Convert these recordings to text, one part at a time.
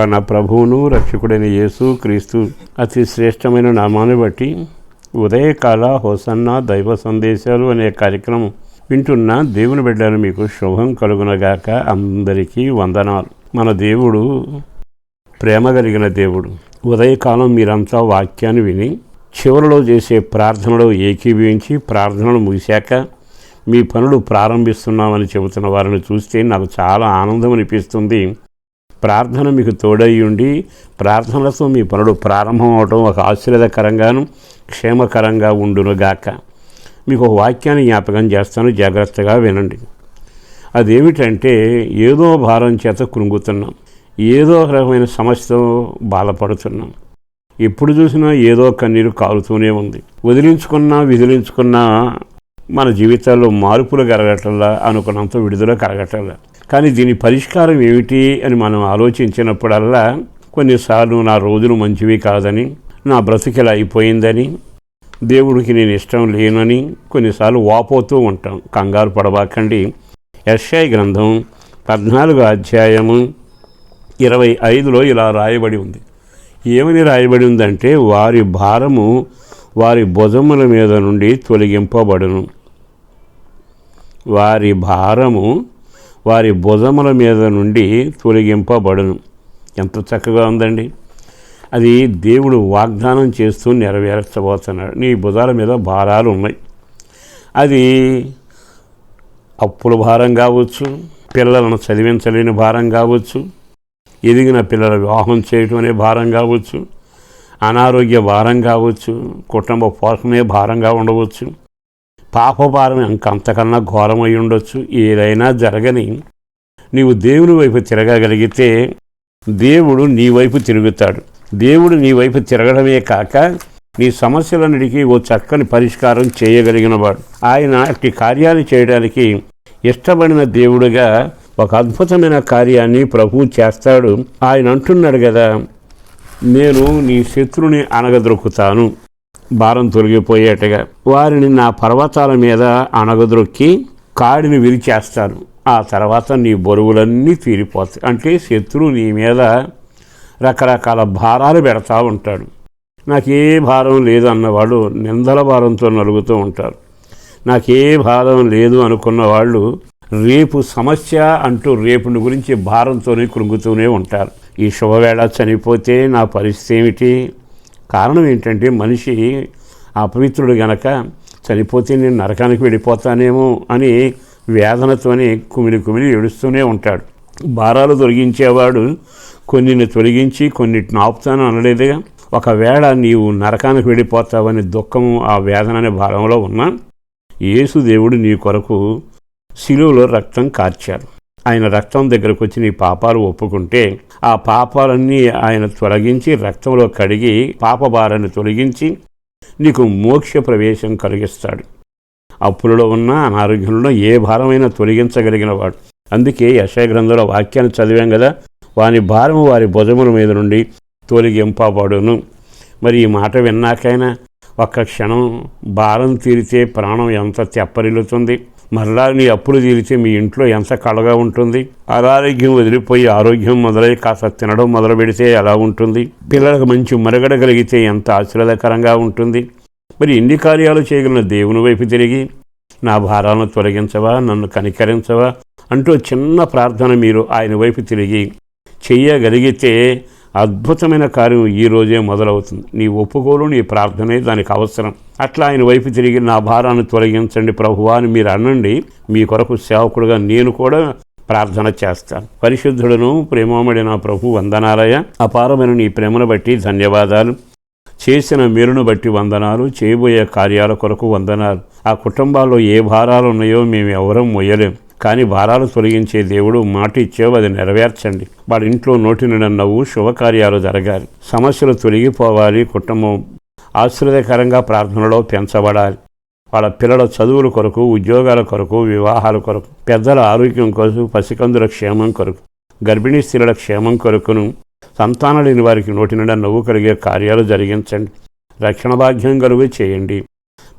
మన ప్రభువును రక్షకుడైన యేసు క్రీస్తు. అతి శ్రేష్టమైన నామాన్ని బట్టి ఉదయకాల హోసన్న దైవ సందేశాలు అనే కార్యక్రమం వింటున్న దేవుని బిడ్డలు మీకు శుభం కలుగునగాక అందరికీ వందనాలు. మన దేవుడు ప్రేమ కలిగిన దేవుడు. ఉదయకాలం మీరంతా వాక్యాన్ని విని చివరిలో చేసే ప్రార్థనలో ఏకీభవించి ప్రార్థనలు ముగిశాక మీ పనులు ప్రారంభిస్తున్నామని చెబుతున్న వారిని చూస్తే నాకు చాలా ఆనందం అనిపిస్తుంది. ప్రార్థన మీకు తోడై ఉండి ప్రార్థనలతో మీ పనులు ప్రారంభం అవడం ఒక ఆశీర్వదకరంగాను క్షేమకరంగా ఉండునుగాక. మీకు ఒక వాక్యాన్ని జ్ఞాపకం చేస్తాను జాగ్రత్తగా వినండి. అదేమిటంటే ఏదో భారం చేత కృంగుతున్నాం. ఏదో రకమైన సమస్యతో బాధపడుతున్నాం. ఎప్పుడు చూసినా ఏదో కన్నీరు కాలుతూనే ఉంది. వదిలించుకున్నా విదిలించుకున్నా మన జీవితాల్లో మార్పులు కరగటంలా అనుకున్నంత విడుదల కరగటంలా కానీ దీని పరిష్కారం ఏమిటి అని మనం ఆలోచించినప్పుడల్లా కొన్నిసార్లు నా రోజులు మంచివి కాదని నా బ్రతికిలా అయిపోయిందని దేవుడికి నేను ఇష్టం లేనని కొన్నిసార్లు వాపోతూ ఉంటాం. కంగారు పడబాకండి. యశ్ఐ గ్రంథం పద్నాలుగు అధ్యాయము ఇరవై ఐదులో ఇలా రాయబడి ఉంది. ఏమని రాయబడి ఉందంటే వారి భారము వారి భుజముల మీద నుండి తొలగింపబడును. వారి భారము వారి భుజముల మీద నుండి తొలగింపబడును. ఎంత చక్కగా ఉందండి. అది దేవుడు వాగ్దానం చేస్తూ నెరవేర్చబోతున్నాడు నీ భుజాల మీద భారాలు ఉన్నాయి. అది అప్పుల భారం కావచ్చు పిల్లలను చదివించలేని భారం కావచ్చు ఎదిగిన పిల్లల వివాహం చేయటం అనే భారం కావచ్చు అనారోగ్య భారం కావచ్చు కుటుంబ పోషణే భారంగా ఉండవచ్చు పాపభారం ఇంకంతకన్నా ఘోరమై ఉండొచ్చు. ఏదైనా జరగని నీవు దేవుని వైపు తిరగగలిగితే దేవుడు నీ వైపు తిరుగుతాడు. దేవుడు నీ వైపు తిరగడమే కాక నీ సమస్యలన్నిటికీ ఓ చక్కని పరిష్కారం చేయగలిగినవాడు. ఆయన అట్టి కార్యాలు చేయడానికి ఇష్టపడిన దేవుడుగా ఒక అద్భుతమైన కార్యాన్ని ప్రభువు చేస్తాడు. ఆయన అంటున్నాడు కదా నేను నీ శత్రుని అనగదొరుకుతాను. భారం తొలగిపోయేట్టుగా వారిని నా పర్వతాల మీద అణగద్రొక్కి కాడిని విరిచేస్తాను ఆ తర్వాత నీ బరువులన్నీ తీరిపోతాయి. అంటే శత్రువు నీ మీద రకరకాల భారాలు పెడతా ఉంటాడు. నాకే భారం లేదు అన్నవాళ్ళు నిందల భారంతో నలుగుతూ ఉంటారు. నాకే భారం లేదు అనుకున్న వాళ్ళు రేపు సమస్య అంటూ రేపుని గురించి భారంతోనే కృంగుతూనే ఉంటారు. ఈ శుభవేళ చనిపోతే నా పరిస్థితి ఏమిటి? కారణం ఏంటంటే మనిషి అపవిత్రుడు గనక చనిపోతే నేను నరకానికి వెళ్ళిపోతానేమో అని వేదనతోనే కుమిలి కుమిలి ఏడుస్తూనే ఉంటాడు. భారాలు తొలగించేవాడు కొన్నిని తొలగించి కొన్నిటిని ఆపుతాను అనలేదుగా. ఒకవేళ నీవు నరకానికి వెళ్ళిపోతావని దుఃఖము ఆ వేదన అనే భారంలో ఉన్నా యేసు దేవుడు నీ కొరకు శిలువలో రక్తం కార్చారు ఆయన రక్తం దగ్గరకు వచ్చి నీ పాపాలు ఒప్పుకుంటే ఆ పాపాలన్నీ ఆయన తొలగించి రక్తంలో కడిగి పాప భారాన్ని తొలగించి నీకు మోక్ష ప్రవేశం కలిగిస్తాడు. అప్పులలో ఉన్న అనారోగ్యంలో ఏ భారమైనా తొలగించగలిగిన వాడు. అందుకే యశయ గ్రంథంలో వాక్యాన్ని చదివాం కదా? వాని భారము వారి భుజముల మీద నుండి తొలగింపబడును. మరి ఈ మాట విన్నాకైనా ఒక్క క్షణం భారం తీరితే ప్రాణం ఎంత తెప్పరిల్లుతుంది? మరలా నీ అప్పులు తీరితే మీ ఇంట్లో ఎంత కళగా ఉంటుంది? అనారోగ్యం వదిలిపోయి ఆరోగ్యం మొదలై కాస్త తినడం మొదలు పెడితే ఎలా ఉంటుంది? పిల్లలకు మంచి మరగడ కలిగితే ఎంత ఆశీర్వాదకరంగా ఉంటుంది? మరి ఎన్ని కార్యాలు చేయగలిగిన దేవుని వైపు తిరిగి? నా భారాలను తొలగించవా? నన్ను కనికరించవా? అంటూ చిన్న ప్రార్థన మీరు ఆయన వైపు తిరిగి చెయ్యగలిగితే అద్భుతమైన కార్యం ఈ రోజే మొదలవుతుంది. నీ ఒప్పుకోలు నీ ప్రార్థనే దానికి అవసరం. అట్లా ఆయన వైపు తిరిగి నా భారాన్ని తొలగించండి ప్రభువా అని మీరు అనండి మీ కొరకు సేవకుడుగా నేను కూడా ప్రార్థన చేస్తాను. పరిశుద్ధుడును ప్రేమమడి నా ప్రభు వందనాలయ అపారమైన నీ ప్రేమను బట్టి ధన్యవాదాలు. చేసిన మేలును బట్టి వందనాలు. చేయబోయే కార్యాల కొరకు వందనాలు. ఆ కుటుంబాల్లో ఏ భారాలు ఉన్నాయో మేము ఎవరం మొయ్యలేం. కానీ భారాలు తొలగించే దేవుడు మాట ఇచ్చేవు అది నెరవేర్చండి. వాడి ఇంట్లో నోటి నిండా నవ్వు శుభకార్యాలు జరగాలి. సమస్యలు తొలగిపోవాలి కుటుంబం. ఆశ్రయకరంగా ప్రార్థనలో పెంచబడాలి. వాళ్ళ పిల్లల చదువుల కొరకు ఉద్యోగాల కొరకు వివాహాల కొరకు పెద్దల ఆరోగ్యం కొరకు పసికందుల క్షేమం కొరకు గర్భిణీ స్త్రీల క్షేమం కొరకును సంతానం లేని వారికి నోటి నిండా నవ్వు కలిగే కార్యాలు జరిగించండి. రక్షణ భాగ్యం కలుగు చేయండి.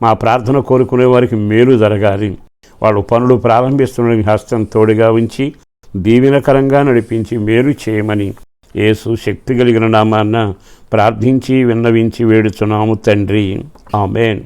మా ప్రార్థన కోరుకునే వారికి మేలు జరగాలి. వాళ్ళు పనులు ప్రారంభిస్తున్న హస్తం తోడుగా ఉంచి దీవెనకరంగా నడిపించి మేలు చేయమని యేసు శక్తి కలిగిన నామాన్న ప్రార్థించి విన్నవించి వేడుచున్నాము తండ్రి. ఆమెన్.